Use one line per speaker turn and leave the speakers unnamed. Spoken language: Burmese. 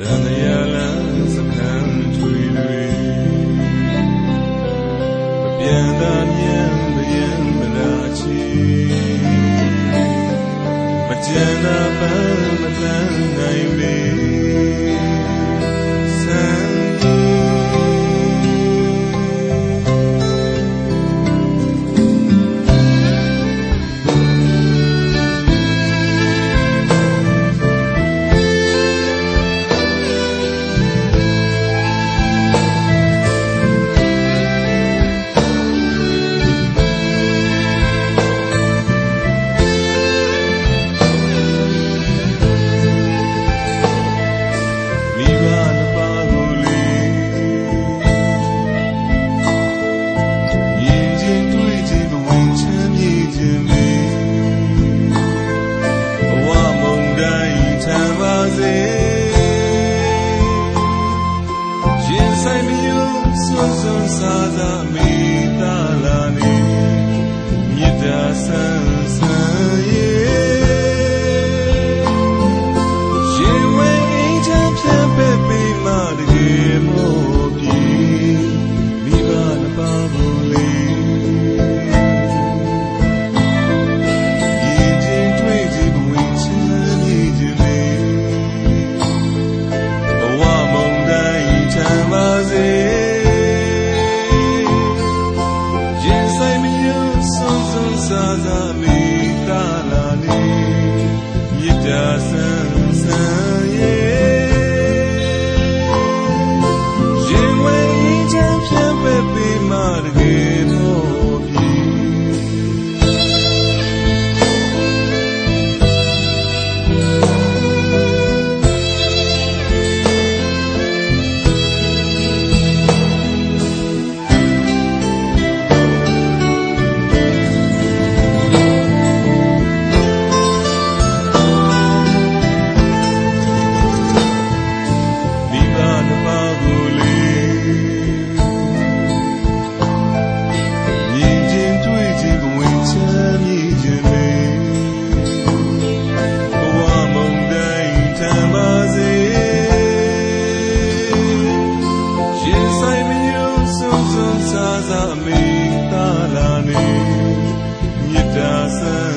than the စွန်စားသာမိသားလာနေမြစ်တာဆန်း camino. မေတ္တာလာနေမေတ္တာဆန်